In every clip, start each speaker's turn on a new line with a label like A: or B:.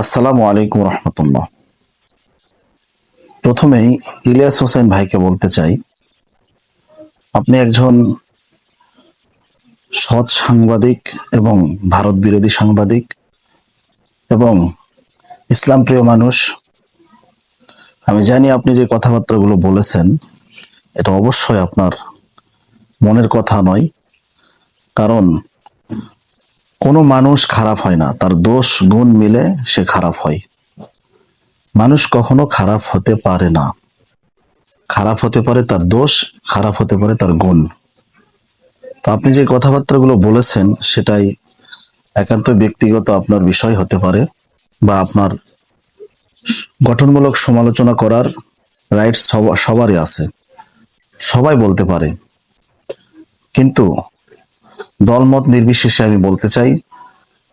A: আসসালামু আলাইকুম রহমতুল্লাহ। প্রথমেই ইলিয়াস হোসেন ভাইকে বলতে চাই, আপনি একজন সৎ সাংবাদিক এবং ভারত বিরোধী সাংবাদিক এবং ইসলাম প্রিয় মানুষ। আমি জানি আপনি যে কথাবার্তাগুলো বলেছেন, এটা অবশ্যই আপনার মনের কথা নয়, কারণ কোনো মানুষ খারাপ হয় না, তার দোষ গুণ মিলে সে খারাপ হয়। মানুষ কখনো খারাপ হতে পারে না। খারাপ হতে পারে তার দোষ, খারাপ হতে পারে তার গুণ। তো আপনি যে কথাবার্তাগুলো বলেছেন, সেটাই একান্ত ব্যক্তিগত আপনার বিষয় হতে পারে বা আপনার গঠনমূলক সমালোচনা করার রাইটস সবারই আছে। সবাই বলতে পারে। কিন্তু দলমত নির্বিশেষে আমি বলতে চাই,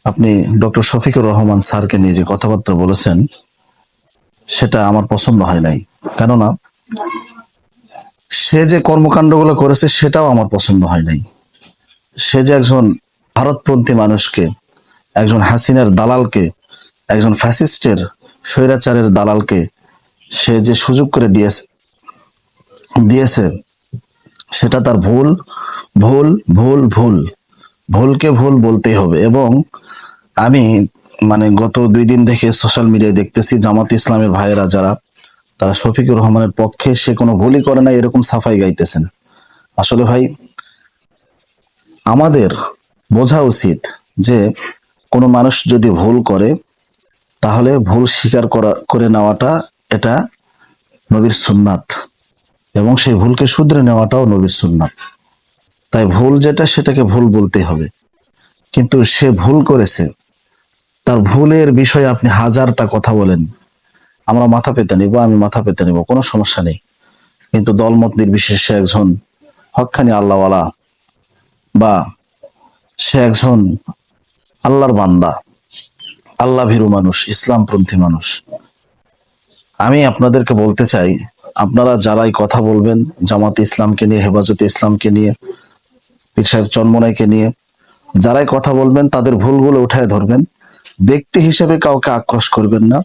A: আপনি ডক্টর শফিকুর রহমান স্যারকে নিয়ে যে কথাবার্তা বলেছেন, সেটা আমার পছন্দ হয় নাই। কেননা, সে যে কর্মকাণ্ডগুলো করেছে সেটাও আমার পছন্দ হয় নাই। সে যে একজন ভারতপন্থী মানুষকে, একজন হাসিনার দালালকে, একজন ফ্যাসিস্টের স্বৈরাচারের দালালকে সে যে সুযোগ করে দিয়েছে দিয়েছে সেটা তার ভুল ভুল ভুল ভুল। ভুলকে ভুল বলতেই হবে। এবং আমি মানে গত দুই দিন থেকে সোশ্যাল মিডিয়ায় দেখতেছি, জামাত ইসলামের ভাইয়েরা যারা, তারা শফিকুর রহমানের পক্ষে সে কোনো ভুলই করে না এরকম সাফাই গাইতেছেন। আসলে ভাই, আমাদের বোঝা উচিত যে কোনো মানুষ যদি ভুল করে, তাহলে ভুল স্বীকার করা, করে নেওয়াটা এটা নবীর সুন্নাত। এবং সেই ভুলকে শুধরে নেওয়াটাও নবীর সুন্নাত। তাই ভুল যেটা, সেটাকে ভুল বলতে হবে। কিন্তু সে ভুল করেছে, তার ভুলের বিষয়ে আপনি হাজারটা কথা বলেন। আমরা মাথা পেতে নিব, আমি মাথা পেতে নিব, কোনো সমস্যা নেই। কিন্তু দলমত নির্বিশেষে একজন হকখানি আল্লাহওয়ালা বা সে একজন আল্লাহর বান্দা আল্লাহ ভীরু মানুষ, ইসলামপন্থী মানুষ। আমি আপনাদেরকে বলতে চাই আপনারা যারাই কথা বলবেন, জামাতে ইসলামকে নিয়ে, হেফাজতে ইসলামকে নিয়ে, পীর সাহেব চন্মনাইকে নিয়ে, যারাই কথা বলবেন, তাদের ভুলগুলো উঠায় ধরবেন। ব্যক্তি হিসেবে কাউকে আক্রোশ করবেন না।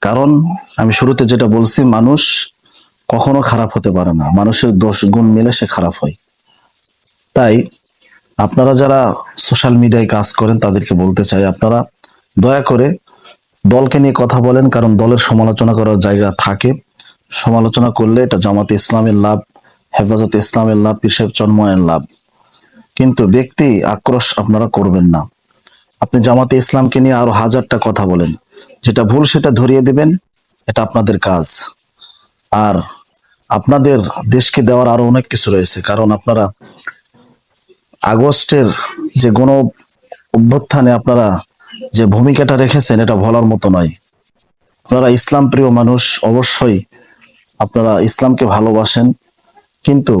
A: কারণ, আমি শুরুতে যেটা বলছি, মানুষ কখনো খারাপ হতে পারে না। মানুষের দোষ গুণ মিলে সে খারাপ হয়। তাই, আপনারা যারা সোশ্যাল মিডিয়ায় কাজ করেন, তাদেরকে বলতে চাই, আপনারা দয়া করে দলকে নিয়ে কথা বলেন, কারণ দলের সমালোচনা করার জায়গা থাকে। সমালোচনা করলে এটা জামাতে ইসলামের লাভ, হেফাজত ইসলামের লাভ পীর সাহেব চন্ময়ের লাভ। কিন্তু ব্যক্তি আক্রোশ আপনারা করবেন না। আপনি জামাতে ইসলামকে নিয়ে আরও হাজারটা কথা বলেন। যেটা ভুল সেটা ধরিয়ে দিবেন, এটা আপনাদের কাজ। আর আপনাদের দেশকে দেওয়ার আরও অনেক কিছু রয়েছে। কারণ আপনারা আগস্টের যে গণ অভ্যুত্থানে আপনারা যে ভূমিকাটা রেখেছেন, এটা বলার মতো নয়। আপনারা ইসলাম প্রিয় মানুষ, অবশ্যই আপনারা ইসলামকে ভালোবাসেন, কিন্তু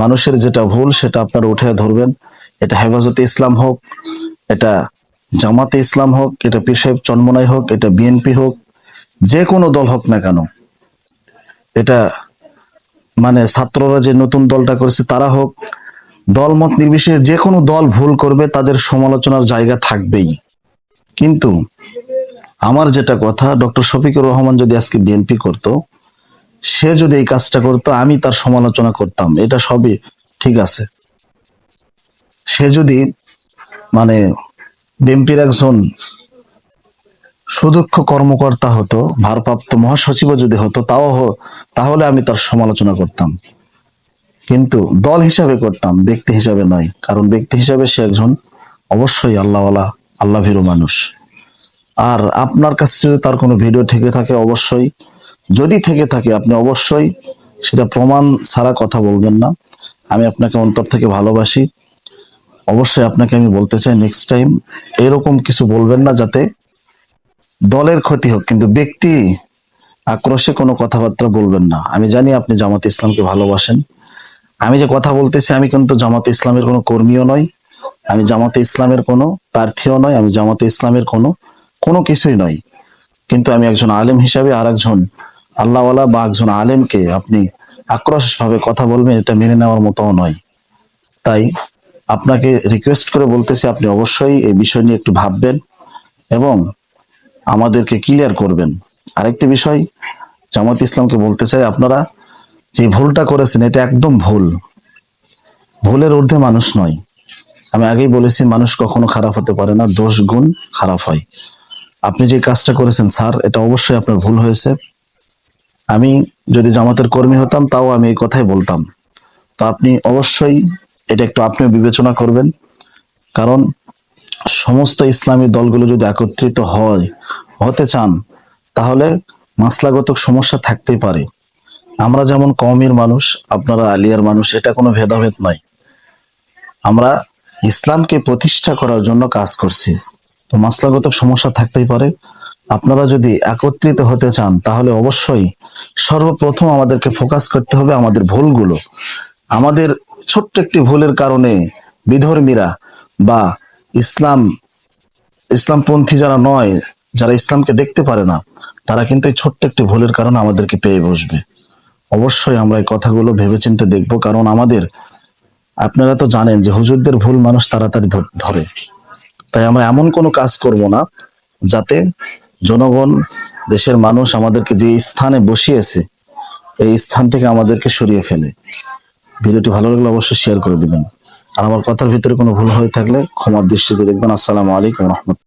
A: মানুষের যেটা ভুল সেটা আপনারা উঠে ধরবেন। এটা হেফাজতে ইসলাম হোক, এটা জামাতে ইসলাম হোক, এটা পীর সাহেব চন্মনাই হোক, এটা বিএনপি হোক, যে কোনো দল হোক না কেন, এটা মানে ছাত্ররা যে নতুন দলটা করেছে তারা হোক, দলমত নির্বিশেষে যে কোনো দল ভুল করবে, তাদের সমালোচনার জায়গা থাকবেই। কিন্তু আমার যেটা কথা, ডক্টর শফিকুর রহমান যদি আজকে বিএনপি করত সে যদি এই কাজটা করতো, আমি তার সমালোচনা করতাম। এটা সবই ঠিক আছে। সে যদি মানে বিএনপির একজন সুদক্ষ কর্মকর্তা হতো, ভারপ্রাপ্ত মহাসচিবও যদি হতো, তাও তাহলে আমি তার সমালোচনা করতাম। কিন্তু দল হিসাবে করতাম, ব্যক্তি হিসাবে নয়। কারণ ব্যক্তি হিসাবে সে একজন অবশ্যই আল্লাহওয়ালা আল্লাহ ভীরু মানুষ। আর আপনার কাছে যদি তার কোনো ভিডিও থেকে থাকে, অবশ্যই যদি থেকে থাকে, আপনি অবশ্যই সেটা প্রমাণ ছাড়া কথা বলবেন না। আমি আপনাকে অন্তর থেকে ভালোবাসি। অবশ্যই আপনাকে আমি বলতে চাই নেক্সট টাইম এরকম কিছু বলবেন না যাতে দলের ক্ষতি হোক, কিন্তু ব্যক্তি আক্রোশে কোনো কথাবার্তা বলবেন না। আমি জানি আপনি জামাত ইসলামকে ভালোবাসেন। আমি যে কথা বলতেছি, আমি কিন্তু জামাতে ইসলামের কোনো কর্মীও নয় আমি জামাতে ইসলামের কোনো প্রার্থীও নয় আমি জামাতে ইসলামের কোনো কোনো কিছুই নয় কিন্তু আমি একজন আলেম হিসাবে আর একজন আল্লাহওয়ালা বা একজন আলেমকে আপনি আক্রোশ ভাবে কথা বলবেন, এটা মেনে নেওয়ার মতো নয়। তাই আপনাকে রিকোয়েস্ট করে বলতেছি, আপনি অবশ্যই এই বিষয় নিয়ে একটু ভাববেন এবং আমাদেরকে ক্লিয়ার করবেন। আরেকটি বিষয় জামাত ইসলামকে বলতে চাই, আপনারা যে ভুলটা করেছেন, এটা একদম ভুল। ভুলের ঊর্ধ্বে মানুষ নয়। আমি আগেই বলেছি, মানুষ কখনো খারাপ হতে পারে না দোষ গুণ খারাপ হয়। আপনি যে কাজটা করেছেন, স্যার, এটা অবশ্যই আপনার ভুল হয়েছে। আমি যদি জামাতের কর্মী হতাম, তাও আমি এই কথাই বলতাম। তো আপনি অবশ্যই এটা একটু আপনিও বিবেচনা করবেন। কারণ সমস্ত ইসলামী দলগুলো যদি একত্রিত হয়, হতে চান, তাহলে মাসলাগত সমস্যা থাকতেই পারে। আমরা যেমন কওমির মানুষ, আপনারা আলিয়ার মানুষ, এটা কোনো ভেদাভেদ নয় আমরা ইসলামকে প্রতিষ্ঠা করার জন্য কাজ করছি। তো মাসলাগত সমস্যা থাকতেই পারে। আপনারা যদি একত্রিত হতে চান, তাহলে অবশ্যই সর্বপ্রথম আমাদেরকে ফোকাস করতে হবে আমাদের ভুলগুলো। আমাদের ছোট্ট একটি ভুলের কারণে বিধর্মীরা বা ইসলাম, ইসলামপন্থী যারা নয়, যারা ইসলামকে দেখতে পারে না, তারা কিন্তু এই ছোট্ট একটি ভুলের কারণে আমাদেরকে পেয়ে বসবে। অবশ্যই আমরা এই কথাগুলো ভেবেচিন্তে দেখব, কারণ আমাদের, আপনারা তো জানেন যে হুজুরদের ভুল মানুষ তাড়াতাড়ি ধরে। তাই আমরা এমন কোনো কাজ করব না, যাতে জনগণ, দেশের মানুষ আমাদেরকে যে স্থানে বসিয়েছে, এই স্থান থেকে আমাদেরকে সরিয়ে ফেলে। ভিডিওটি ভালো লাগলে অবশ্যই শেয়ার করে দিবেন। আর আমার কথার ভিতরে কোনো ভুল হয়ে থাকলে ক্ষমার দৃষ্টিতে দেখবেন। আসসালামু আলাইকুম রহমতুল্লাহ